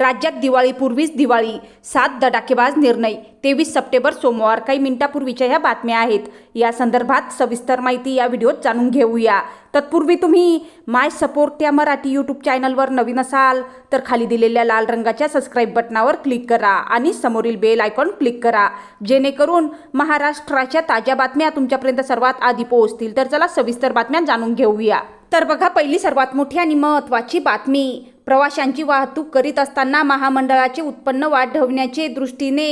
राज्यात दिवाळीपूर्वीच दिवाळी सात दडाकेबाज निर्णय तेवीस सप्टेंबर सोमवार. काही मिनिटापूर्वीच्या ह्या बातम्या आहेत. या संदर्भात सविस्तर माहिती या व्हिडिओत जाणून घेऊया. तत्पूर्वी तुम्ही माय सपोर्ट या मराठी यूट्यूब चॅनलवर नवीन असाल तर खाली दिलेल्या लाल रंगाच्या सबस्क्राईब बटनावर क्लिक करा आणि समोरील बेल आयकॉन क्लिक करा. जेणेकरून महाराष्ट्राच्या ताज्या बातम्या तुमच्यापर्यंत सर्वात आधी पोहोचतील. तर चला सविस्तर बातम्या जाणून घेऊया. तर बघा पहिली सर्वात मोठी आणि महत्त्वाची बातमी प्रवाशांची वाहतूक करीत असताना महामंडळाचे उत्पन्न वाढवण्याचे दृष्टीने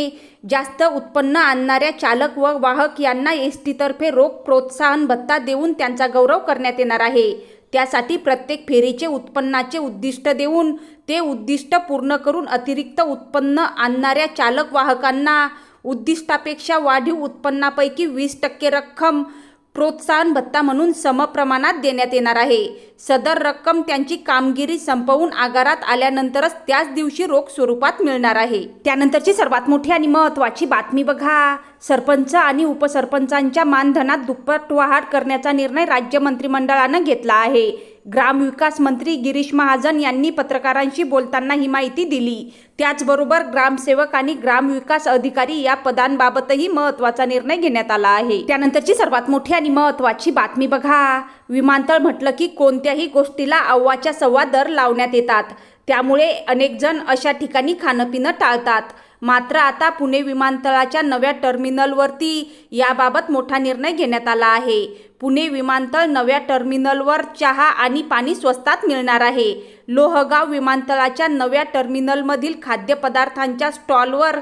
जास्त उत्पन्न आणणाऱ्या चालक व वाहक यांना एस टीतर्फे रोख प्रोत्साहन भत्ता देऊन त्यांचा गौरव करण्यात येणार आहे. त्यासाठी प्रत्येक फेरीचे उत्पन्नाचे उद्दिष्ट देऊन ते उद्दिष्ट पूर्ण करून अतिरिक्त उत्पन्न आणणाऱ्या चालक वाहकांना उद्दिष्टापेक्षा वाढीव उत्पन्नापैकी वीस टक्के रक्कम प्रोत्साहन भत्ता म्हणून समप्रमाणात देण्यात येणार आहे. सदर रक्कम त्यांची कामगिरी संपवून आगारात आल्यानंतरच त्याच दिवशी रोख स्वरूपात मिळणार आहे. त्यानंतरची सर्वात मोठी आणि महत्त्वाची बातमी बघा. सरपंच आणि उपसरपंचांच्या मानधनात दुप्पट वाढ करण्याचा निर्णय राज्य मंत्रिमंडळानं घेतला आहे. ग्रामविकास मंत्री गिरीश महाजन यांनी पत्रकारांशी बोलताना ही माहिती दिली. त्याचबरोबर ग्रामसेवक आणि ग्रामविकास अधिकारी या पदांबाबतही महत्त्वाचा निर्णय घेण्यात आला आहे. त्यानंतरची सर्वात मोठी आणि महत्त्वाची बातमी बघा. विमानतळ म्हटलं की कोणत्याही गोष्टीला अव्वाच्या सव्वा दर लावण्यात येतात. त्यामुळे अनेक जण अशा ठिकाणी खाणं पिणं टाळतात. मात्र आता पुणे विमानतळाच्या नव्या टर्मिनलवरती याबाबत मोठा निर्णय घेण्यात आला आहे. पुणे विमानतळ नव्या टर्मिनलवर चहा आणि पाणी स्वस्तात मिळणार आहे. लोहगाव विमानतळाच्या नव्या टर्मिनलमधील खाद्यपदार्थांच्या स्टॉलवर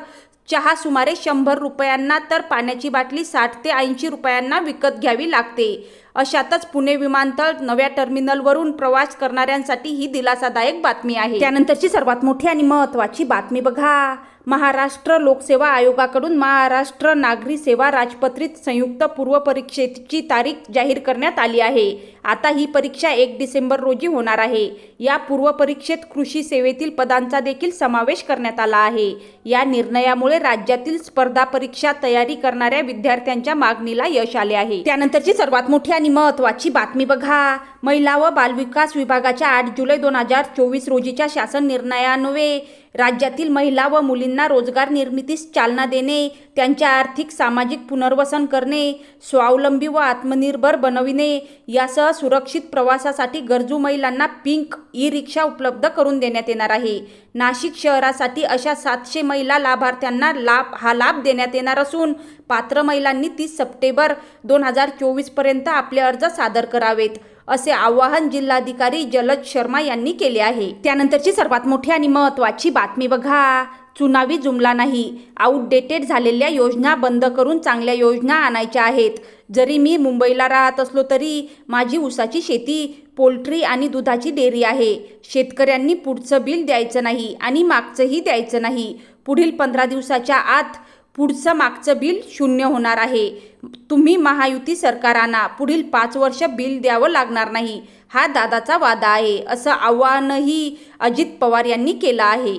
चहा सुमारे शंभर रुपयांना तर पाण्याची बाटली साठ ते ऐंशी रुपयांना विकत घ्यावी लागते. अशातच पुणे विमानतळ नव्या टर्मिनलवरून प्रवास करणाऱ्यांसाठी ही दिलासादायक बातमी आहे. त्यानंतरची सर्वात मोठी आणि महत्त्वाची बातमी बघा. महाराष्ट्र लोकसेवा आयोगाकडून महाराष्ट्र नागरी सेवा राजपत्रित संयुक्त पूर्व परीक्षेची तारीख जाहीर करण्यात आली आहे. आता ही परीक्षा एक डिसेंबर रोजी होणार आहे. या पूर्व परीक्षेत कृषी सेवेतील पदांचा देखील समावेश करण्यात आला आहे. या निर्णयामुळे राज्यातील स्पर्धा परीक्षा तयारी करणाऱ्या विद्यार्थ्यांच्या मागणीला यश आले आहे. त्यानंतरची सर्वात मोठी आणि महत्त्वाची बातमी बघा. महिला व बालविकास विभागाच्या आठ जुलै दोन हजार चोवीस रोजीच्या शासन निर्णयान्वये राज्यातील महिला व मुलींना रोजगार निर्मितीस चालना देणे त्यांच्या आर्थिक सामाजिक पुनर्वसन करणे स्वावलंबी व आत्मनिर्भर बनविणे यासह सुरक्षित प्रवासासाठी गरजू महिलांना पिंक ई रिक्षा उपलब्ध करून देण्यात येणार आहे. नाशिक शहरासाठी अशा सातशे महिला लाभार्थ्यांना लाभ हा लाभ देण्यात येणार असून पात्र महिलांनी तीस सप्टेंबर दोन हजार चोवीसपर्यंत आपले अर्ज सादर करावेत. असे आवाहन जिल्हाधिकारी जलद शर्मा यांनी केले आहे. त्यानंतरची सर्वात मोठी आणि महत्त्वाची बातमी बघा. चुनावी जुमला नाही. आउटडेटेड झालेल्या योजना बंद करून चांगल्या योजना आणायच्या आहेत. जरी मी मुंबईला राहत असलो तरी माझी ऊसाची शेती पोल्ट्री आणि दुधाची डेअरी आहे. शेतकऱ्यांनी पुढचं बिल द्यायचं नाही आणि मागचंही द्यायचं नाही. पुढील पंधरा दिवसाच्या आत पुढचं मागचं बिल शून्य होणार आहे. तुम्ही महायुती सरकारांना पुढील पाच वर्ष बिल द्यावं लागणार नाही. हा दादाचा वादा आहे असं आव्हानही अजित पवार यांनी केलं आहे.